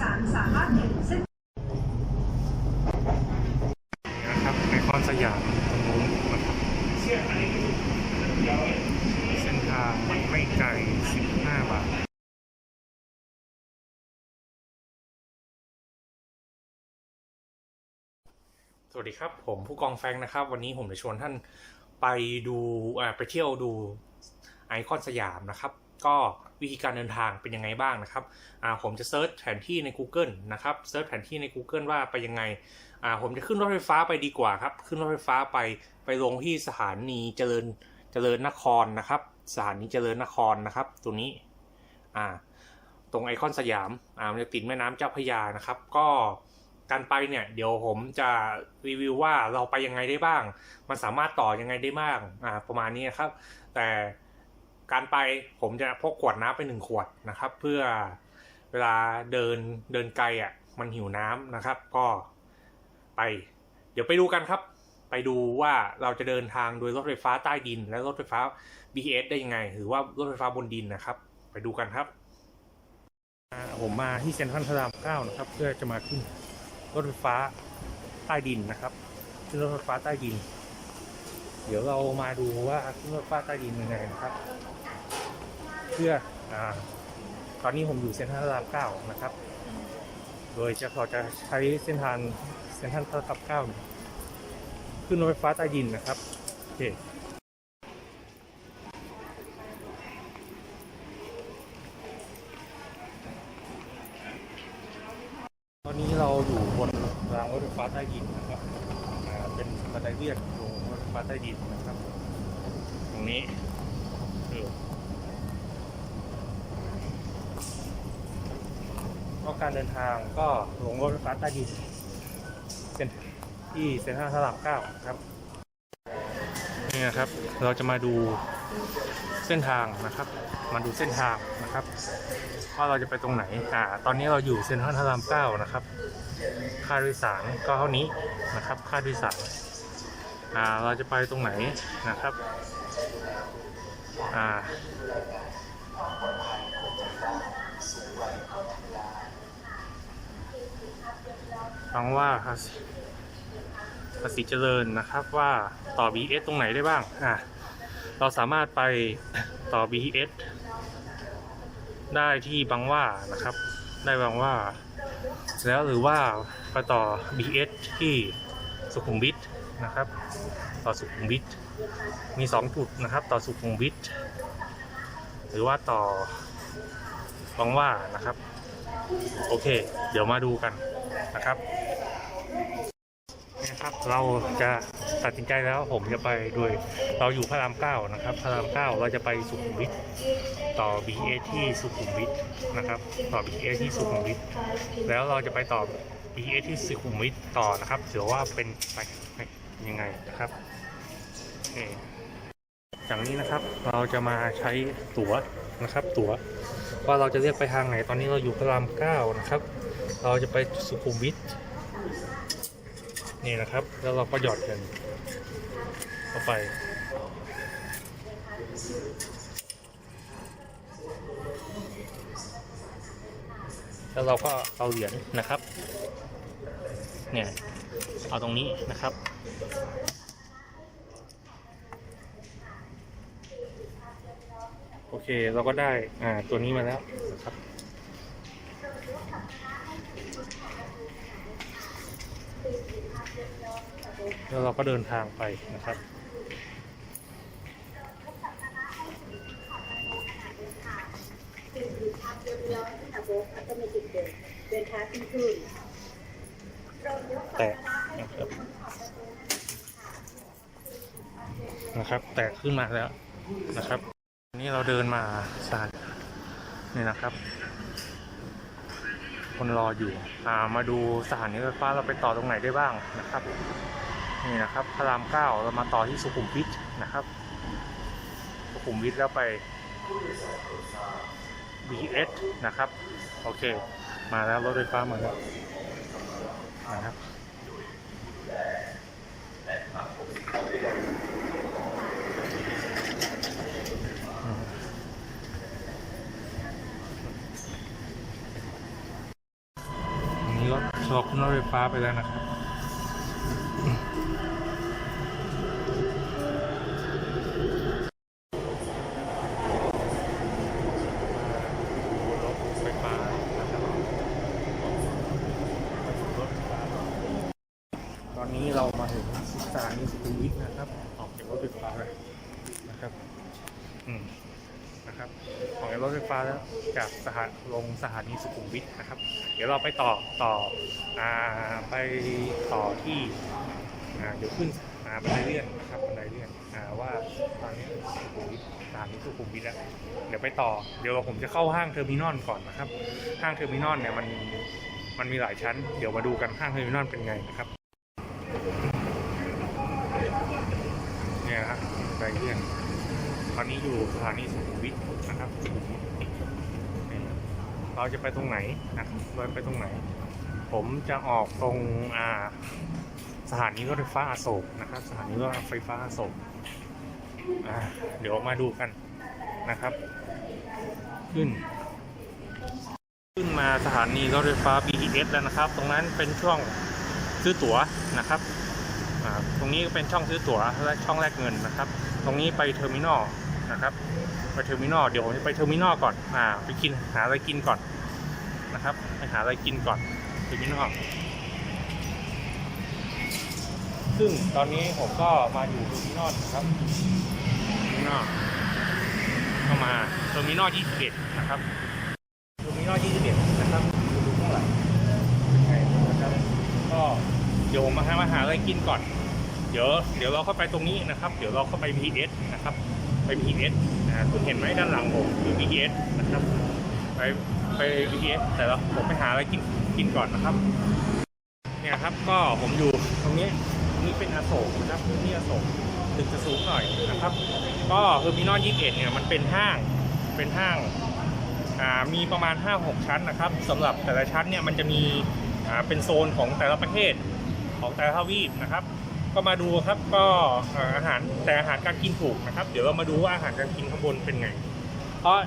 สารสามารถเห็นเส้นนะครับไอคอนสยามตรงนู้นนะครับเส้นทางไม่ไกล 15 บาทสวัสดีครับ ผมผู้กองแฟงนะครับ วันนี้ผมจะชวนท่านไปดูอ่าไปเที่ยวดูไอคอนสยามนะครับ ก็วิธีการเดินทางเป็นยังไงบ้างนะครับผมจะเซิร์ชแผนที่ใน Google นะครับเซิร์ชแผนที่ใน Google ว่าไปยังไงผมจะขึ้นรถไฟฟ้าไปดีกว่าครับ ขึ้นรถไฟฟ้าไปไปลงที่สถานีเจริญเจริญนครนะครับ สถานีเจริญนครนะครับ ตัวนี้อ่าตรงไอคอนสยามอ่ามันจะติดแม่น้ำเจ้าพระยานะครับ ก็การไปเนี่ยเดี๋ยวผมจะรีวิวว่าเราไปยังไงได้บ้าง มันสามารถต่อยังไงได้บ้างอ่าประมาณนี้นครับ แต่ การไปผมจะพกขวดน้ำไปหนึ่งขวดนะครับ เพื่อเวลาเดินเดินไกลอะมันหิวน้ำนะครับ ก็ไป เดี๋ยวไปดูกันครับ ไปดูว่าเราจะเดินทางโดยรถไฟฟ้าใต้ดิน และรถไฟฟ้า BTS ได้ยังไง หรือว่ารถไฟฟ้าบนดินนะครับ ไปดูกันครับผมมาที่เซ็นทรัลพระรามเก้านะครับ เพื่อจะมาขึ้นรถไฟฟ้าใต้ดินนะครับขึ้นรถไฟฟ้าใต้ดิน เดี๋ยวเรามาดูว่าขึ้นรถไฟฟ้าใต้ดินยังไงนะครับ เพื่ออ่าตอนนี้ผมอยู่เซ็นทรัลพระรามเก้านะครับ โดยจะขอจะใช้เส้นทางเซ็นทรัลพระรามเก้าขึ้นรถไฟฟ้าใต้ดินนะครับโอเคตอนนี้เราอยู่บนรางรถไฟฟ้าใต้ดินนะครับอ่าเป็นบันไดเลื่อนลงรถไฟฟ้าใต้ดินนะครับ ตรงนี้เออก็การเดินทางก็ลงรถไฟฟ้าใต้ดินเป็นที่เซ็นทรัลพระรามเก้าครับนี่นะครับเราจะมาดูเส้นทางนะครับ มาดูเส้นทางนะครับว่าเราจะไปตรงไหนอ่าตอนนี้เราอยู่เซ็นทรัลพระรามเก้านะครับ ค่าโดยสารก็เท่านี้นะครับ ค่าโดยสารอ่าเราจะไปตรงไหนนะครับอ่า ฟังว่าภาษีภาษีเจริญนะครับว่าต่อ BS ตรงไหนได้บ้างอ่าเราสามารถไปต่อ BS ได้ที่บางว่านะครับ ได้บางว่า แล้วหรือว่าไปต่อ BS ที่สุขุมวิทนะครับ ต่อสุขุมวิทมีสองจุดนะครับ ต่อสุขุมวิทหรือว่าต่อบางว่านะครับ โอเค เดี๋ยวมาดูกัน นะครับนี่ครับ เราจะตัดสินใจแล้วผมจะไปโดยเราอยู่พระรามเก้านะครับ พระรามเก้าเราจะไปสุขุมวิทต่อ B S ที่สุขุมวิทนะครับ ต่อ B S ที่สุขุมวิทแล้วเราจะไปต่อ B S ที่สุขุมวิทต่อนะครับเดี๋ยวว่าเป็นไปยังไงนะครับโอเคจากนี้นะครับเราจะมาใช้ตั๋วนะครับ ตั๋ว ว่าเราจะเรียกไปทางไหนตอนนี้เราอยู่พระรามเก้านะครับ เราจะไปสุขุมวิทนี่นะครับ แล้วเราก็หยอดเงินเข้าไปแล้วเราก็เอาเหรียญนะครับ เนี่ย เอาตรงนี้นะครับ โอเคเราก็ได้อ่าตัวนี้มาแล้วนะครับแล้วเราก็เดินทางไปนะครับ แตกนะครับนะครับ แตกขึ้นมาแล้วนะครับ นนี้เราเดินมาสายนี่นะครับ คนรออยู่อ่ามาดูสถานีรถไฟฟ้าเราไปต่อตรงไหนได้บ้างนะครับนี่นะครับพระรามเก้าเรามาต่อที่สุขุมวิทนะครับ สุขุมวิทแล้วไป BS นะครับ โอเค มาแล้วรถไฟฟ้ามาแล้วนะครับ ขอบคุณรถไฟฟ้าไปแล้วนะครับ รถไฟฟ้านะครับตอนนี้เรามาถึงสถานีสุขุมวิทนะครับ ออกจากรถไฟฟ้าแล้วนะครับ อืม นะครับ ออกจากรถไฟฟ้าแล้วจากสถานลงสถานีสุขุมวิทนะครับ เดี๋ยวเราไปต่อต่อ อ่า ไปต่อที่ อ่า เดี๋ยวขึ้น อ่า บันไดเลื่อนนะครับ บันไดเลื่อน อ่า ว่าตอนนี้ สุขุมวิทสถานีสุขุมวิทแล้วเดี๋ยวไปต่อ เดี๋ยวผมจะเข้าห้างเทอร์มินอลก่อนนะครับ ห้างเทอร์มินอลเนี่ยมันมันมีหลายชั้น เดี๋ยวมาดูกันห้างเทอร์มินอลเป็นไงนะครับ เนี่ยนะครับไดเลื่อนตอนนี้อยู่สถานีสุขุมวิทนะครับ เราจะไปตรงไหนนะเราจะไปตรงไหน ผมจะออกตรงอ่าสถานีรถไฟฟ้าอโศกนะครับ สถานีรถไฟฟ้าอโศก เดี๋ยวมาดูกันนะครับ ขึ้น ขึ้นมาสถานีรถไฟฟ้า BTS แล้วนะครับ ตรงนั้นเป็นช่วงซื้อตั๋วนะครับตรงนี้ก็เป็นช่องซื้อตั๋วและช่องแลกเงินนะครับ ตรงนี้ไปเทอร์มินอลนะครับ ไปเทอร์มินอลเดี๋ยวผมจะไปเทอร์มินอลก่อนอ่าไปกินหาอะไรกินก่อนนะครับ ไปหาอะไรกินก่อนเทอร์มินอล ซึ่งตอนนี้ผมก็มาอยู่เทอร์มินอลนะครับเทอร์มินอลก็มาเทอร์มินอล21 นะครับเทอร์มินอล21 นะครับดูดูข้างหลังเป็นไงนะครับก็เดี๋ยวผมมาหามาหาอะไรกินก่อน เดี๋ยวเดี๋ยวเราเข้าไปตรงนี้นะครับ เดี๋ยวเราเข้าไป BTS นะครับ ไป BTS นะคุณเห็นไหมด้านหลังผมคือ BTS นะครับไปไป BTS แต่เราผมไปหาอะไรกินกินก่อนนะครับ เนี่ยครับก็ผมอยู่ตรงนี้ตรง นี้เป็นอโศกนะครับพื้นที่อโศกตึกจะสูงหน่อยนะครับ ก็คือมินอล21เนี่ยมันเป็นห้างเป็นห้างมีประมาณ 5-6 ชั้นนะครับสำหรับแต่ละชั้นเนี่ยมันจะมีเป็นโซนของแต่ละประเทศของแต่ละทวีปนะครับ ก็มาดูครับก็เอ่ออาหารแต่อาหารการกินถูกนะครับ เดี๋ยวเรามาดูว่าอาหารการกินข้างบนเป็นไง เพราะ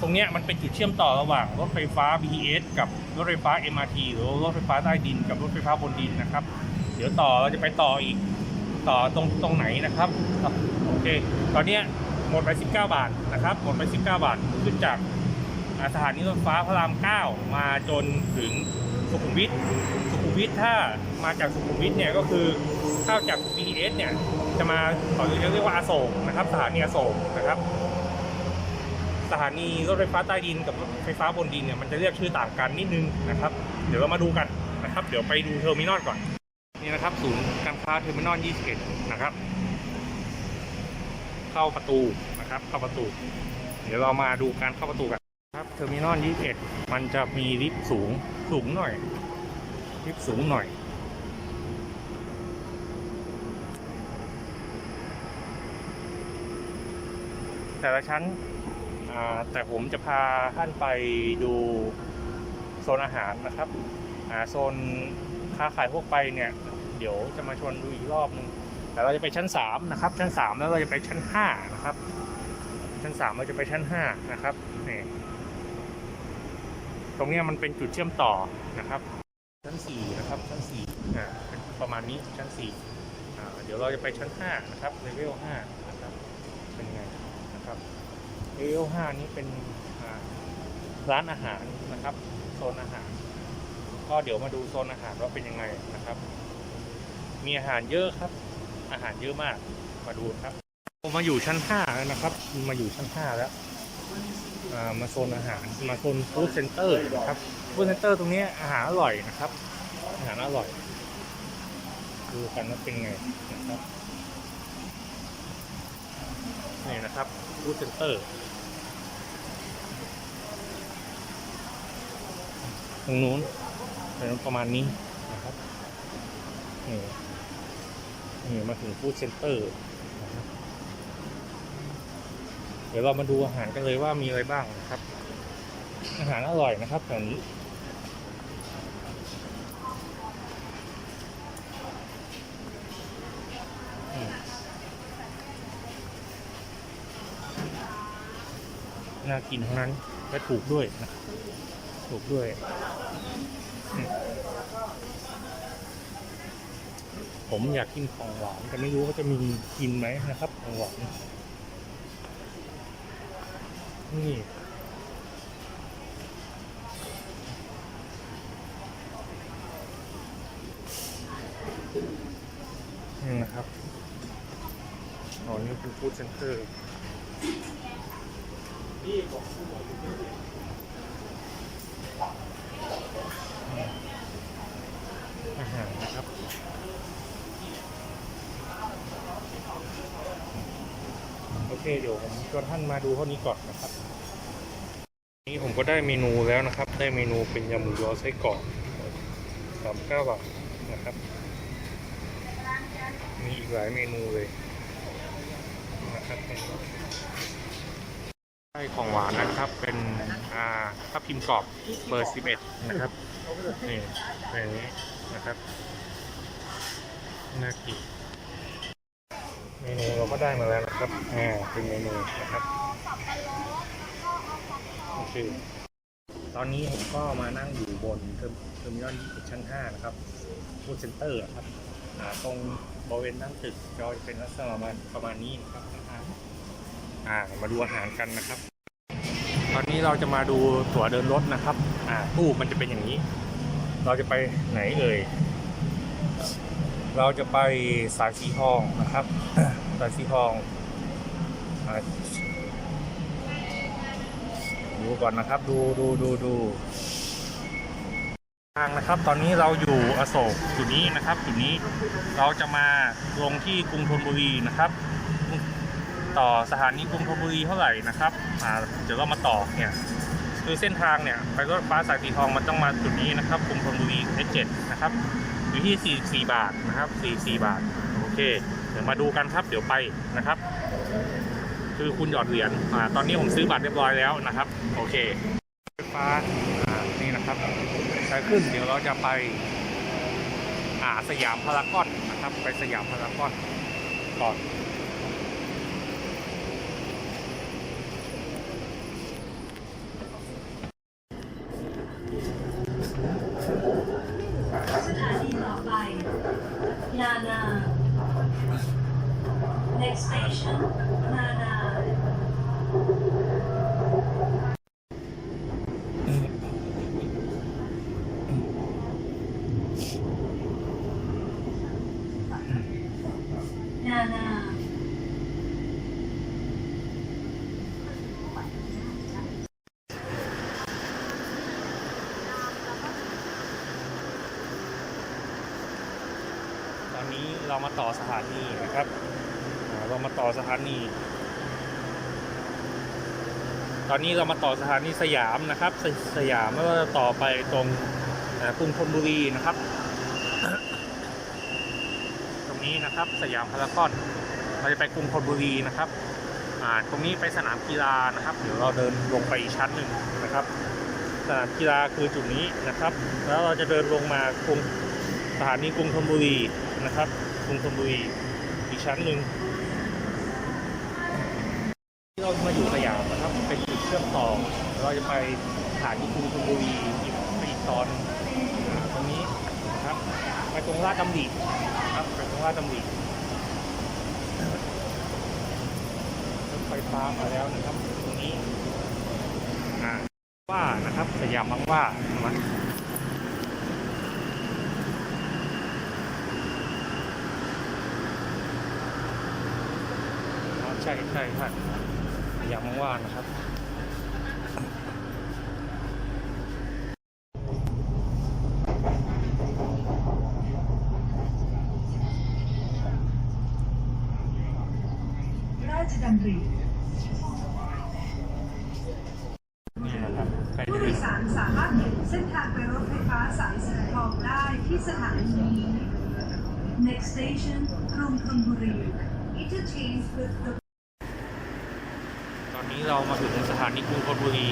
ตรงเนี้ยมันเป็นจุดเชื่อมต่อระหว่างรถไฟฟ้า BTS กับรถไฟฟ้า MRT หรือรถไฟฟ้าใต้ดิน กับรถไฟฟ้าบนดินนะครับ เดี๋ยวต่อเราจะไปต่ออีก ต่อตรงตรงไหนนะครับครับโอเค ตอนนี้หมดไป 19 บาทนะครับ หมดไป 19 บาทขึ้นจากาสถานีรถไฟฟ้าพระราม 9 มาจนถึงสุขุมวิทสุขุมวิทถ้ามาจากสุขุมวิทเนี่ยก็คือเข้าจาก BTS เนี่ยจะมาเขาเรียกว่าอาโศกนะครับสถานีอาโศกนะครับสถานีรถไฟฟ้าใต้ดินกับรถไฟฟ้าบนดินเนี่ยมันจะเรียกชื่อต่างกันนิดนึงนะครับ เดี๋ยวเรามาดูกันนะครับ เดี๋ยวไปดูเทอร์มินอลก่อน นี่นะครับ ศูนย์การค้าเทอร์มินอล21 นะครับ เข้าประตูนะครับ เข้าประตู เดี๋ยวเรามาดูการเข้าประตูกันครับเทอร์มินอล21 มันจะมีลิฟต์สูงสูงหน่อยลิฟต์สูงหน่อยแต่ละชั้น แต่ผมจะพาท่านไปดูโซนอาหารนะครับโซน ค้าขายพวกไปเนี่ย เดี๋ยวจะมาชวนดูอีกรอบนึงแต่เราจะไปชั้นสามนะครับ ชั้นสามแล้วเราจะไปชั้นห้านะครับ ชั้นสามเราจะไปชั้นห้านะครับนี่ตรงนี้มันเป็นจุดเชื่อมต่อนะครับ ชั้นสี่นะครับ ชั้นสี่อ่าประมาณนี้ชั้นสี่อ่าเดี๋ยวเราจะไปชั้นห้านะครับเลเวลห้านะครับเป็นไงนะครับเลเวล5นี้เป็นร้านอาหารนะครับโซนอาหาร ก็เดี๋ยวมาดูโซนอาหารว่าเป็นยังไงนะครับ มีอาหารเยอะครับ อาหารเยอะมาก มาดูครับผมมาอยู่ชั้น5แล้วนะครับ มาอยู่ชั้น5แล้วมาโซนอาหาร มาโซนฟู้ดเซ็นเตอร์นะครับฟู้ดเซ็นเตอร์ตรงนี้อาหารอร่อยนะครับ อาหารอร่อย ดูกันว่าเป็นไงนะครับ นี่นะครับฟู้ดเซ็นเตอร์ตรงนู้น ประมาณนี้นะครับนี่นี่มาถึงฟู้ดเซ็นเตอร์นะครับเดี๋ยวเรามาดูอาหารกันเลยว่ามีอะไรบ้างนะครับ อาหารอร่อยนะครับแถวนี้น่ากินทั้งนั้นและถูกด้วยนะครับถูกด้วยอืม ผมอยากกินของหวานแต่ไม่รู้ว่าจะมีกินไหมนะครับ ของหวานนี่นะครับอ๋อนี่คือฟู้ดเซ็นเตอร์อาหารนะครับ โอ เคเดี๋ยวผมชวนท่านมาดูเท่านี้ก่อนนะครับ นี่ผมก็ได้เมนูแล้วนะครับ ได้เมนูเป็นยำหมูยอไส้กรอกสามเก้าบาทนะครับ มีอีกหลายเมนูเลยนะครับได้ของหวานนะครับ เป็นอ่าทับพิมพ์กรอบเบอร์สิบเอ็ดนะครับนี่เป็นอย่างนี้นะครับน่ากิน เมนูเราก็ได้มาแล้วนะครับอ่าเป็นเมนูนะครับโอเคตอนนี้ผมก็มานั่งอยู่บนเทอร์เทอร์มินอล21ชั้น 5 นะครับฟูดเซ็นเตอร์ครับอ่าตรงบริเวณด้านตึกก็จะเป็นลักษณะประมาณประมาณนี้นะครับอาหารอ่ามาดูอาหารกันนะครับ ตอนนี้เราจะมาดูตั๋วเดินรถนะครับอ่าตู้มันจะเป็นอย่างนี้ เราจะไปไหนเอ่ยเราจะไปสายสีทองนะครับาสีทองดูก่อนนะครับ ดูดูดูดูทางนะครับ ตอนนี้เราอยู่อโศกจุดนี้นะครับ จุดนี้เราจะมาลงที่กรุงธนบุรีนะครับ ต่อสถานีกรุงธนบุรีเท่าไหร่นะครับอ่าเดี๋ยวเรามาต่อเนี่ยคือเส้นทางเนี่ยไปรถไฟฟ้าสายสีทองมันต้องมาจุดนี้นะครับกรุงธนบุรี S7 นะครับอยู่ที่ 44 บาทนะครับ 44 บาท เค เดี๋ยวมาดูกันครับเดี๋ยวไปนะครับ คือคุณหยอดเหรียญอ่าตอนนี้ผมซื้อบัตรเรียบร้อยแล้วนะครับ โอเคไฟฟ้าอ่านี่นะครับใช้ขึ้นเดี๋ยวเราจะไปอ่าสยามพารากอนนะครับ ไปสยามพารากอนก่อน สถานีต่อไป นานา next station นานา นานา ตอนนี้ เรามาต่อสถานีนะครับเรามาต่อสถานี ตอนนี้เรามาต่อสถานีสยามนะครับ สสยามแล้วก็จะต่อไปตรงกรุงธนบุรีนะครับ ตรงนี้นะครับสยามพารากอนเราจะไปกรุงธนบุรีนะครับตรงนี้ไปสนามกีฬานะครับ เดี๋ยวเราเดินลงไปอีกชั้นหนึ่งนะครับ สนามกีฬาคือจุดนี้นะครับ แล้วเราจะเดินลงมากรุงสถานีกรุงธนบุรีนะครับ กรุงธนบุรีอีกชั้นหนึ่งที่เรามาอยู่สยามนะครับเป็นจุดเชื่อมต่อ เราจะไปสถานีกรุงธนบุรีอีกไปอีกตอนตรงนี้นะครับไปตรงลาดดำรินะครับไปตรงลาดดำริรถไฟฟ้ามาแล้วนะครับ ตรงนี้ว่านะครับสยามบางว่ามาอ๋อใช่ ใช่ใช่อย่างว่างนะครับราชดำรินี่นะครับใกล้ผู้จะโดถึยงสารสามารถเห็นเส้นทางไปรถไฟฟ้าสายสีทองได้ที่สถานี next station กรุงธนบุรี interchange with the ตอนนี้เรามา ถึงสถานีกรุงธนบุรี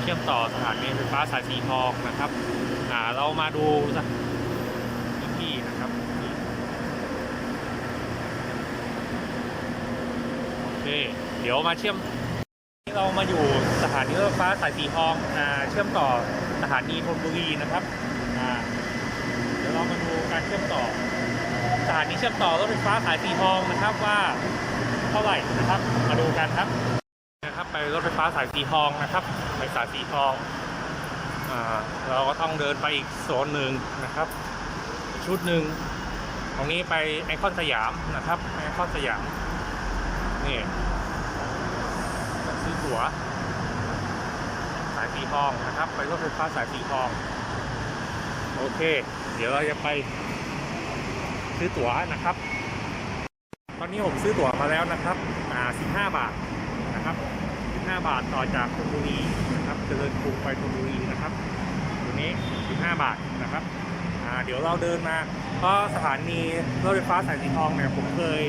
เชื่อมต่อสถานีไฟฟ้าสายสีทองนะครับอ่าเรามาดูพื้นที่นะครับโอเคเดี๋ยวมาเชื่อมเรามาอยู่สถานีรถไฟฟ้าสายสีทองอ่าเชื่อมต่อสถานีธนบุรีนะครับอ่าเดี๋ยวเรามาดูการเชื่อมต่อสถานีเชื่อมต่อรถไฟฟ้าสายสีทองนะครับว่าเท่าไหร่นะครับ มาดูกันครับ รับไปรถไฟฟ้าสายสีทองนะครับไปสายสีทองอเราก็ต้องเดินไปอีกโซนหนึ่งนะครับ ชุดหนึ่งตรงนี้ไปไอคอนสยามนะครับไอคอนสยามนี่ซื้อตั๋วสายสีทองนะครับ ไปรถไฟฟ้าสายสีทอง โอเค เดี๋ยวเราจะไปซื้อตั๋วนะครับ ตอนนี้ผมซื้อตั๋วมาแล้วนะครับอ่า15 บาทนะครับ 15 บาทต่อจากธนบุรีนะครับเจริญกรุงไปธนบุรีนะครับตัวนี้ 15 บาทนะครับเดี๋ยวเราเดินมาเพราะสถานีรถไฟฟ้าสายสีทองเนี่ยผมเคย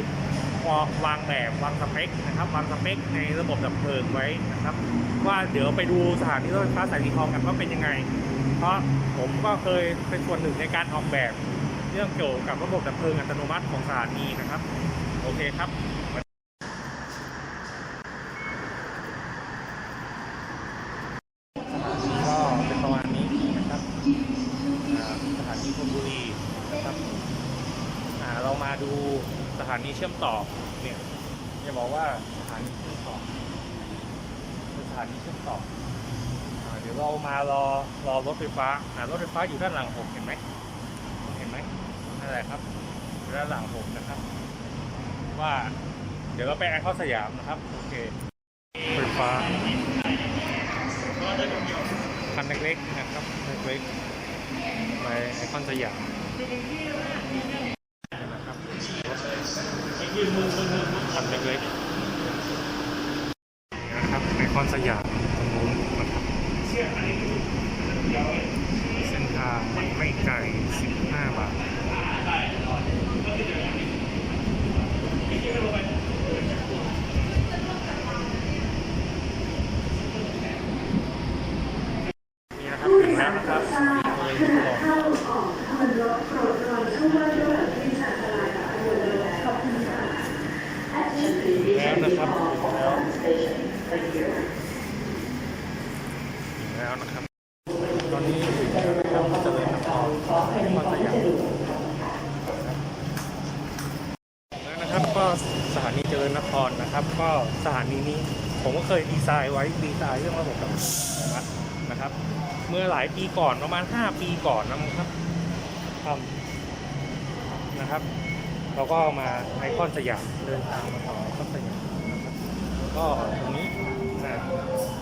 วางแบบวางสเปคนะครับวางสเปคในระบบดับเพลิงไว้นะครับ ว่าเดี๋ยวไปดูสถานีรถไฟฟ้าสายสีทองกันว่าเป็นยังไง เพราะผมก็เคยเป็นส่วนหนึ่งในการออกแบบ เรื่องเกี่ยวกับระบบดับเพลิงอัตโนมัติของสถานีนะครับ โอเคครับ ก็เป็นประมาณนี้นะครับอ่าสถานีธนบุ รีนะครับอ่าเรามาดูสถานีเชื่อมต่อเนี่ยจะบอกว่าสถานีเชื่อมต่อสถานีเชื่อมต่ออ่เดี๋ยวเรามารอรอรถไฟฟ้าอ่ารถไฟฟ้าอยู่ด้านหลังผมเห็นไหมเห็นไหมนั่นแหละครับอยู่ด้านหลังผมนะครับ ว่าเดี๋ยวเราไปไอคอนสยามนะครับโอเคไฟฟ้าคันเล็กๆนะครับเล็กๆ ไปไอคอนสยามนะครับคันเล็กๆนะครับไอคอนสยามตรงนู้นนะครับเส้นทางมันไม่ไกล 15 บาท นี่นะครับถึงแล้วนะครับเลยที่บอกแล้วนะครับถึงแล้วถึงแล้วนะครับ ตอนนี้ถึงแล้วนะครับเจริญนครนครสยามแล้วนะครับก็สถานีเจริญนครนะครับ ก็สถานีนี้ผมก็เคยดีไซน์ไว้ดีไซน์เรื่องระบบแบบ นะครับ เมื่อหลายปีก่อนประมาณ 5 ปีก่อนนะครับทำนะครับ เราก็มาไอคอนสยามเดินทางมาต่อไอคอนสยามนะครับแล้วก็ตรงนี้นะ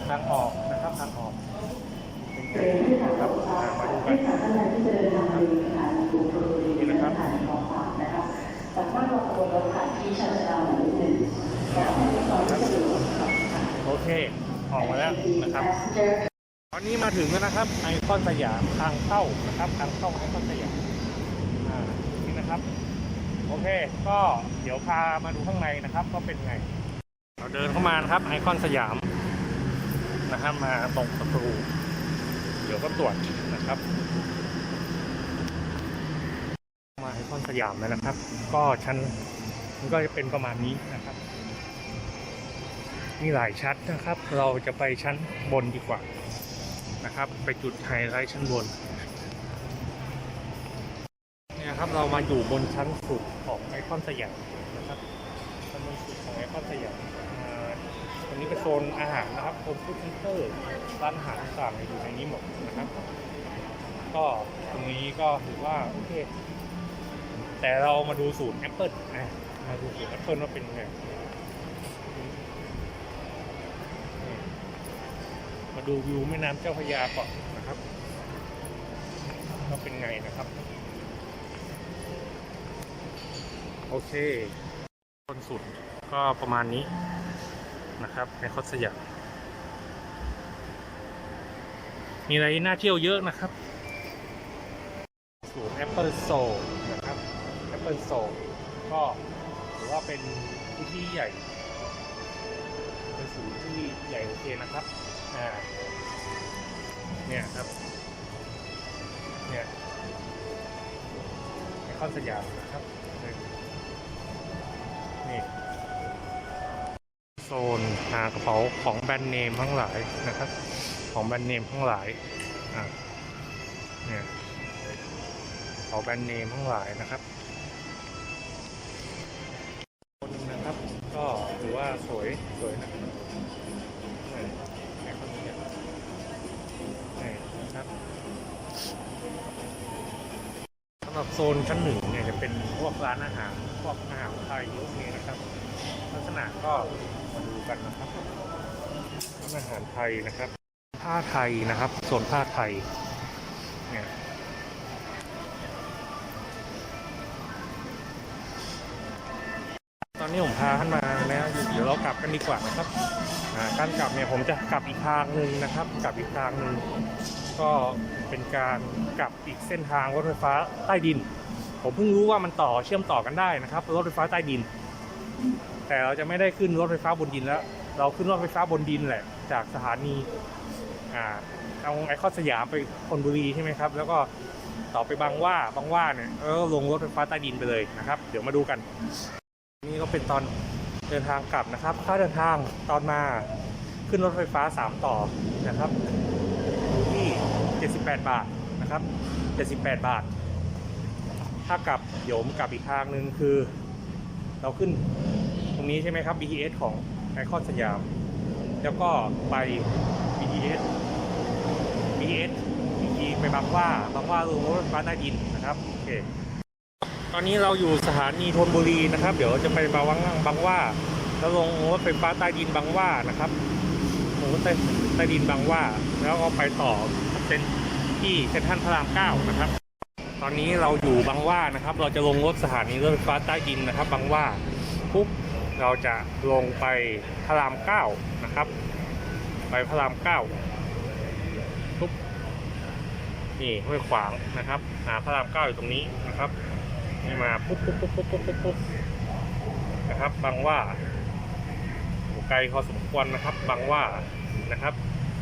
ทางออกนะครับทางออกเป็นไงนะครับอ่ามาดูกันนี่นะครับสามารถลงขบวนผ่านที่ชาญชาลาหมายเลขโอเคออกมาแล้วนะครับ อนนี้มาถึงแล้วนะครับไอคอนสยามทางเข้านะครับทางเข้าไอคอนสยามอ่านี่นะครับ โอเค ก็เดี๋ยวพามาดูข้างในนะครับ ก็เป็นไง เราเดินเข้ามานะครับไอคอนสยามนะครับมาตรงประตูเดี๋ยวก็ตรวจนะครับ มาไอคอนสยามแล้วนะครับ ก็ชั้นมันก็จะเป็นประมาณนี้นะครับ มีหลายชั้นนะครับ เราจะไปชั้นบนดีกว่า นะครับ ไปจุดไฮไลท์ชั้นบนเนี่ยครับเรามาอยู่บนชั้นสุดของไอคอนสยามนะครับชั้นบนสุดของไอคอนสยามอ่าตรงนี้เป็นโซนอาหารนะครับโซนฟู้ดเซ็นเตอร์ร้านอาหารต่างๆอยู่ในนี้หมดนะครับ ก็ตรงนี้ก็ถือว่าโอเคแต่เรามาดูสูตรแอปเปิลอะมาดูสูตรแอปเปิลว่าเป็นยังไง มาดูวิวแม่น้ำเจ้าพระยาก่อนนะครับว่าเป็นไงนะครับ โอเคต้นสุดก็ประมาณนี้นะครับในคอสยามมีอะไรน่าเที่ยวเยอะนะครับศูนย์ Apple Store นะครับ Apple Store ก็ถือว่าเป็นพื้นที่ใหญ่ เป็นศูนย์ที่ใหญ่โอเคนะครับ เนี่ยครับ เนี่ยเขอนสยามนะครับ นี่ โซนหากระเป๋าของแบรนด์เนมทั้งหลายนะครับ ของแบรนด์เนมทั้งหลาย อะเนี่ยกระเป๋าแบรนด์เนมทั้งหลายนะครับคนนะครับ ก็ถือว่าสวย สวยนะ ซนชั้นหนึ่งเนี่ยจะเป็นพวกร้านอาหารพวกอาหารไทยพวกนี้นะครับ ลักษณะก็มาดูกันนะครับร้านอาหารไทยนะครับ ผ้าไทยนะครับโซนผ้าไทยเนี่ยตอนนี้ผมพาท่านมาแล้วเดี๋ยวเรากลับกันดีกว่านะครับการกลับเนี่ยผมจะกลับอีกทางหนึ่งนะครับ กลับอีกทางหนึ่ง ก็เป็นการกลับอีกเส้นทางรถไฟฟ้าใต้ดิน ผมเพิ่งรู้ว่ามันต่อเชื่อมต่อกันได้นะครับรถไฟฟ้าใต้ดิน แต่เราจะไม่ได้ขึ้นรถไฟฟ้าบนดินแล้ว เราขึ้นรถไฟฟ้าบนดินแหละ จากสถานีอ่าเอาไอคอนสยามไปธนบุรีใช่ไหมครับ แล้วก็ต่อไปบางว่าบางว่าเนี่ยเออลงรถไฟฟ้าใต้ดินไปเลยนะครับ เดี๋ยวมาดูกัน นี่ก็เป็นตอนเดินทางกลับนะครับ ค่าเดินทางตอนมาขึ้นรถไฟฟ้า 3 ต่อนะครับ 78 บาทนะครับ 78 บาท ถ้ากลับเดี๋ยวผมกลับอีกทางหนึ่งคือ เราขึ้นตรงนี้ใช่ไหมครับ BTS ของไอคอนสยาม แล้วก็ไป BTS BTS อีไปบางว่าบางว่าลงรถไฟฟ้าใต้ดินนะครับโอเคตอนนี้เราอยู่สถานีธนบุรีนะครับ เดี๋ยวจะไปบางวังบางว่า แล้วลงรถไฟฟ้าใต้ดินบางว่านะครับลงรถใต้ใต้ดินบางว่า แล้วก็ไปต่อ เป็นที่เซ็นทรัลพระรามเก้านะครับ ตอนนี้เราอยู่บางว่านะครับ เราจะลงรถสถานีรถไฟฟ้าใต้ดินนะครับบางว่าปุ๊บเราจะลงไปพระรามเก้านะครับ ไปพระรามเก้าปุ๊บนี่ห้วยขวางนะครับหาพระรามเก้าอยู่ตรงนี้นะครับนี่มาปุ๊บปุ๊บปุ๊บปุ๊บปุ๊บปุ๊บนะครับบางว่าไกลพอสมควรนะครับบางว่านะครับ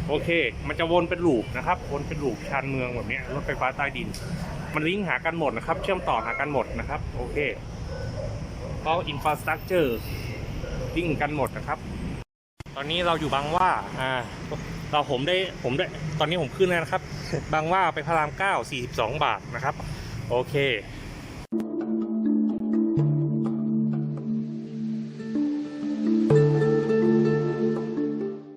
โอเค มันจะวนเป็นลูปนะครับ วนเป็นลูปชานเมืองแบบนี้รถไฟฟ้าใต้ดิน มันลิงก์หากันหมดนะครับ เชื่อมต่อหากันหมดนะครับ โอเคเพราะอินฟราสตรักเจอร์ลิงก์กันหมดนะครับ ตอนนี้เราอยู่บางว่าอ่าเราผมได้ผมได้ตอนนี้ผมขึ้นแล้วนะครับ บางว่าไปพระรามเก้า42บาทนะครับ โอเค